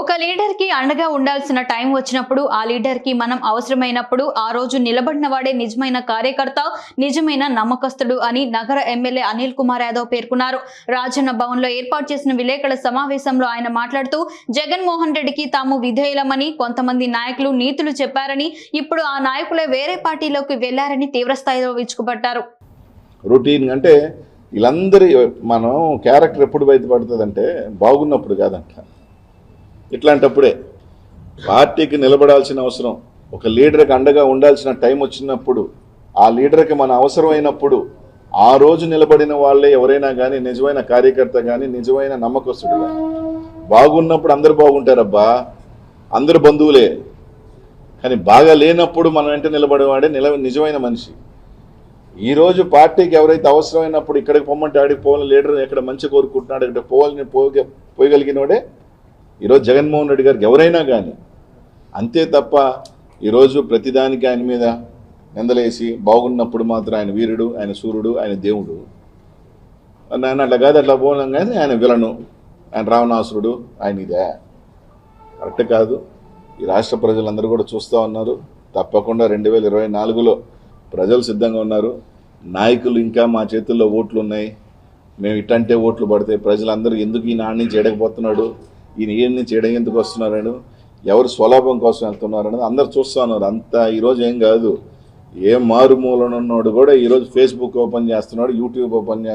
ఒక లీడర్కి అండగా ఉండాల్సిన టైం వచ్చినప్పుడు ఆ లీడర్కి మనం అవసరమైనప్పుడు ఆ రోజు నిలబడిన వాడే నిజమైన కార్యకర్త నిజమైన నమ్మకస్తుడు అని నగర ఎమ్మెల్యే అనిల్ కుమార్ యాదవ్ పేర్కొన్నారు. రాజన్న భవన్లో ఏర్పాటు చేసిన విలేకరుల సమావేశంలో ఆయన మాట్లాడుతూ జగన్మోహన్ రెడ్డికి తాము విధేయులమని కొంతమంది నాయకులు నీతులు చెప్పారని ఇప్పుడు ఆ నాయకులే వేరే పార్టీలోకి వెళ్ళారని తీవ్రస్థాయిలో విరుచుకుపడ్డారు. రొటీన్ అంటే వీళ్ళందరి మనం క్యారెక్టర్ ఎప్పుడు బయటపడుతుంది అంటే బాగున్నప్పుడు కాదంట. ఇట్లాంటప్పుడే పార్టీకి నిలబడాల్సిన అవసరం ఒక లీడర్కి అండగా ఉండాల్సిన టైం వచ్చినప్పుడు ఆ లీడర్కి మన అవసరమైనప్పుడు ఆ రోజు నిలబడిన వాళ్ళే ఎవరైనా కానీ నిజమైన కార్యకర్త కానీ నిజమైన నమ్మకస్తుడు కానీ బాగున్నప్పుడు అందరు బాగుంటారబ్బా. అందరు బంధువులే. కానీ బాగా లేనప్పుడు మన వెంట నిలబడేవాడే నిల నిజమైన మనిషి. ఈరోజు పార్టీకి ఎవరైతే అవసరమైనప్పుడు ఇక్కడికి పొమ్మంటే ఆడికి పోవాలని లీడర్ ఎక్కడ మంచి కోరుకుంటున్నాడు ఇక్కడ పోవాలని పోగ పోయగలిగినోడే ఈరోజు జగన్మోహన్ రెడ్డి గారికి ఎవరైనా కానీ అంతే తప్ప ఈరోజు ప్రతిదానికి ఆయన మీద నిందలేసి బాగున్నప్పుడు మాత్రం ఆయన వీరుడు ఆయన సూర్యుడు ఆయన దేవుడు. ఆయన అట్లా కాదు అట్లా పోలం కానీ ఆయన విలను. ఆయన రావణాసురుడు ఆయన ఇదే. కరెక్ట్ కాదు. ఈ రాష్ట్ర ప్రజలందరూ కూడా చూస్తూ ఉన్నారు. తప్పకుండా రెండు వేల ఇరవై నాలుగులో ప్రజలు సిద్ధంగా ఉన్నారు. నాయకులు ఇంకా మా చేతుల్లో ఓట్లు ఉన్నాయి మేము ఇట్టంటే ఓట్లు పడితే ప్రజలందరూ ఎందుకు ఈ నాణ్యం నుంచి ఎడకపోతున్నాడు ఈయన ఏ నుంచి ఎడ ఎందుకు వస్తున్నారని ఎవరు స్వలాభం కోసం వెళ్తున్నారు అందరు చూస్తున్నారు అంత ఈరోజు ఏం కాదు. ఏ మారుమూలనున్నాడు కూడా ఈరోజు ఫేస్బుక్ ఓపెన్ చేస్తున్నాడు యూట్యూబ్ ఓపెన్ చేస్తున్నాడు.